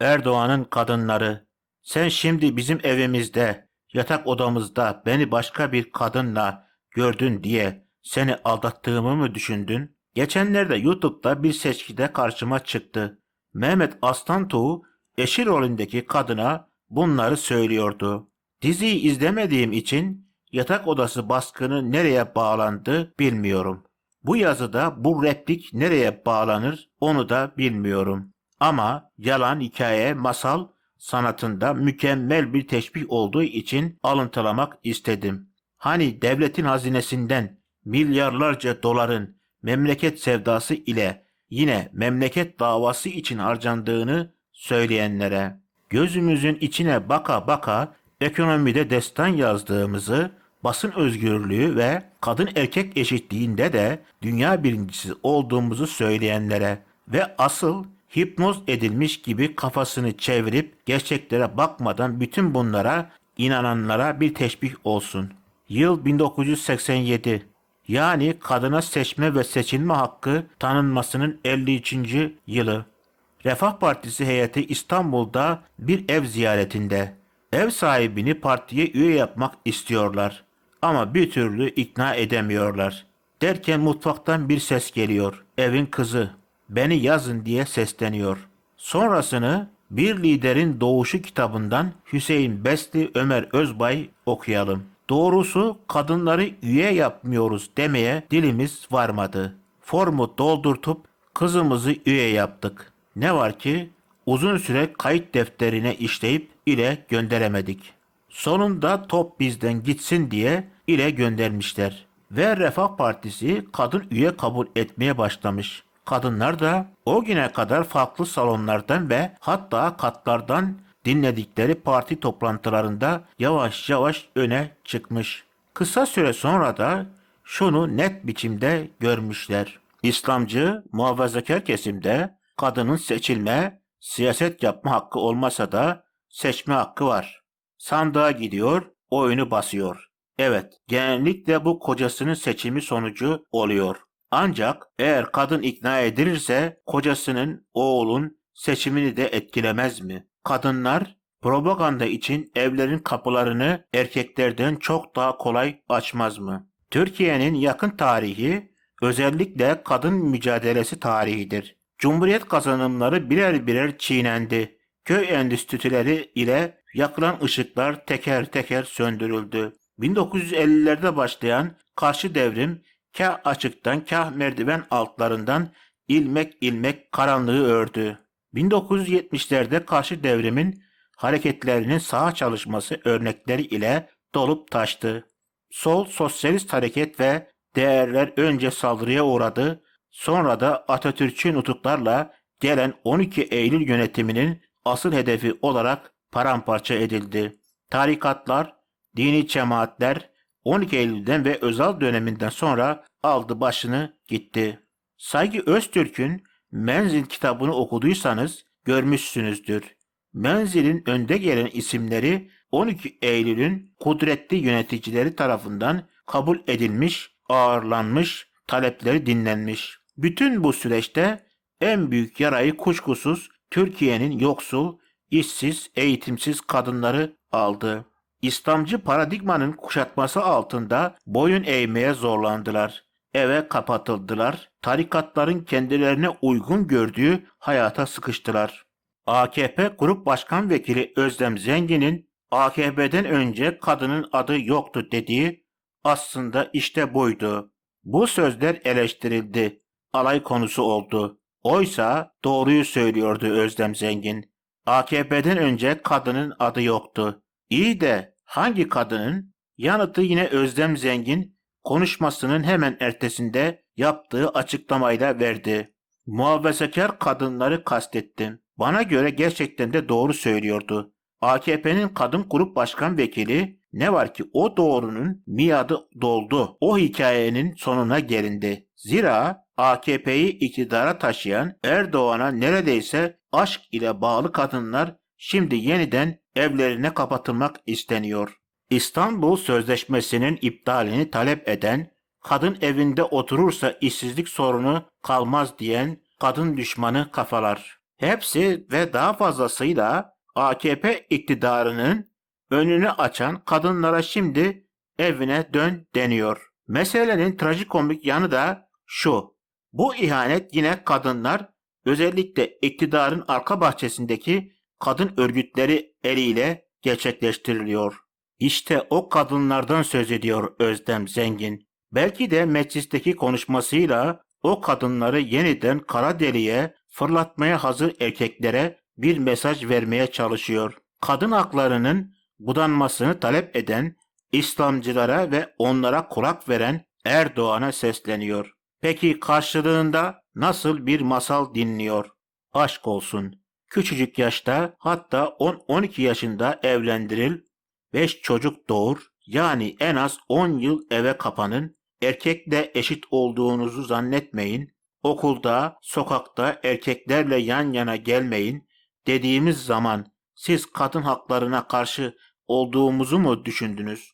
Erdoğan'ın kadınları. Sen şimdi bizim evimizde, yatak odamızda beni başka bir kadınla gördün diye seni aldattığımı mı düşündün? Geçenlerde YouTube'da bir seçkide karşıma çıktı. Mehmet Aslantuğ eşi rolündeki kadına bunları söylüyordu. Diziyi izlemediğim için yatak odası baskını nereye bağlandı bilmiyorum. Bu yazıda bu replik nereye bağlanır onu da bilmiyorum. Ama yalan hikaye, masal sanatında mükemmel bir teşbih olduğu için alıntılamak istedim. Hani devletin hazinesinden milyarlarca doların memleket sevdası ile yine memleket davası için harcandığını söyleyenlere, gözümüzün içine baka baka ekonomide destan yazdığımızı, basın özgürlüğü ve kadın erkek eşitliğinde de dünya birincisi olduğumuzu söyleyenlere ve asıl hipnoz edilmiş gibi kafasını çevirip gerçeklere bakmadan bütün bunlara inananlara bir teşbih olsun. Yıl 1987. Yani kadına seçme ve seçilme hakkı tanınmasının 53. yılı. Refah Partisi heyeti İstanbul'da bir ev ziyaretinde. Ev sahibini partiye üye yapmak istiyorlar. Ama bir türlü ikna edemiyorlar. Derken mutfaktan bir ses geliyor. Evin kızı. Beni yazın diye sesleniyor. Sonrasını Bir Liderin Doğuşu kitabından Hüseyin Besli Ömer Özbay okuyalım. Doğrusu kadınları üye yapmıyoruz demeye dilimiz varmadı. Formu doldurtup kızımızı üye yaptık. Ne var ki uzun süre kayıt defterine işleyip ile gönderemedik. Sonunda top bizden gitsin diye ile göndermişler. Ve Refah Partisi kadın üye kabul etmeye başlamış. Kadınlar da o güne kadar farklı salonlardan ve hatta katlardan dinledikleri parti toplantılarında yavaş yavaş öne çıkmış. Kısa süre sonra da şunu net biçimde görmüşler. İslamcı, muhafazakar kesimde kadının seçilme, siyaset yapma hakkı olmasa da seçme hakkı var. Sandığa gidiyor, oyunu basıyor. Evet, genellikle bu kocasının seçimi sonucu oluyor. Ancak eğer kadın ikna edilirse kocasının, oğlun seçimini de etkilemez mi? Kadınlar propaganda için evlerin kapılarını erkeklerden çok daha kolay açmaz mı? Türkiye'nin yakın tarihi özellikle kadın mücadelesi tarihidir. Cumhuriyet kazanımları birer birer çiğnendi. Köy endüstrileri ile yakılan ışıklar teker teker söndürüldü. 1950'lerde başlayan karşı devrim kah açıktan kah merdiven altlarından ilmek ilmek karanlığı ördü. 1970'lerde karşı devrimin hareketlerinin sağ çalışması örnekleri ile dolup taştı. Sol sosyalist hareket ve değerler önce saldırıya uğradı, sonra da Atatürk'ün nutuklarla gelen 12 Eylül yönetiminin asıl hedefi olarak paramparça edildi. Tarikatlar, dini cemaatler 12 Eylül'den ve özel döneminden sonra aldı başını gitti. Saygı Öztürk'ün Menzil kitabını okuduysanız görmüşsünüzdür. Menzil'in önde gelen isimleri 12 Eylül'ün kudretli yöneticileri tarafından kabul edilmiş, ağırlanmış, talepleri dinlenmiş. Bütün bu süreçte en büyük yarayı kuşkusuz Türkiye'nin yoksul, işsiz, eğitimsiz kadınları aldı. İslamcı paradigmanın kuşatması altında boyun eğmeye zorlandılar. Eve kapatıldılar. Tarikatların kendilerine uygun gördüğü hayata sıkıştılar. AKP Grup Başkan Vekili Özlem Zengin'in AKP'den önce kadının adı yoktu dediği aslında işte buydu. Bu sözler eleştirildi. Alay konusu oldu. Oysa doğruyu söylüyordu Özlem Zengin. AKP'den önce kadının adı yoktu. İyi de hangi kadının? Yanıtı yine Özlem Zengin konuşmasının hemen ertesinde yaptığı açıklamayla verdi. Muhafazakar kadınları kastettim. Bana göre gerçekten de doğru söylüyordu. AKP'nin kadın grup başkan vekili ne var ki o doğrunun miadı doldu. O hikayenin sonuna gelindi. Zira AKP'yi iktidara taşıyan Erdoğan'a neredeyse aşk ile bağlı kadınlar şimdi yeniden evlerine kapatılmak isteniyor. İstanbul Sözleşmesi'nin iptalini talep eden, kadın evinde oturursa işsizlik sorunu kalmaz diyen kadın düşmanı kafalar. Hepsi ve daha fazlasıyla AKP iktidarının önünü açan kadınlara şimdi evine dön deniyor. Meselenin trajikomik yanı da şu. Bu ihanet yine kadınlar özellikle iktidarın arka bahçesindeki kadın örgütleri eliyle gerçekleştiriliyor. İşte o kadınlardan söz ediyor Özlem Zengin. Belki de meclisteki konuşmasıyla o kadınları yeniden kara deliğe fırlatmaya hazır erkeklere bir mesaj vermeye çalışıyor. Kadın haklarının budanmasını talep eden İslamcılara ve onlara kulak veren Erdoğan'a sesleniyor. Peki karşılığında nasıl bir masal dinliyor? Aşk olsun. Küçücük yaşta hatta 10-12 yaşında evlendiril, 5 çocuk doğur, yani en az 10 yıl eve kapanın, erkekle eşit olduğunuzu zannetmeyin, okulda, sokakta erkeklerle yan yana gelmeyin dediğimiz zaman siz kadın haklarına karşı olduğumuzu mu düşündünüz?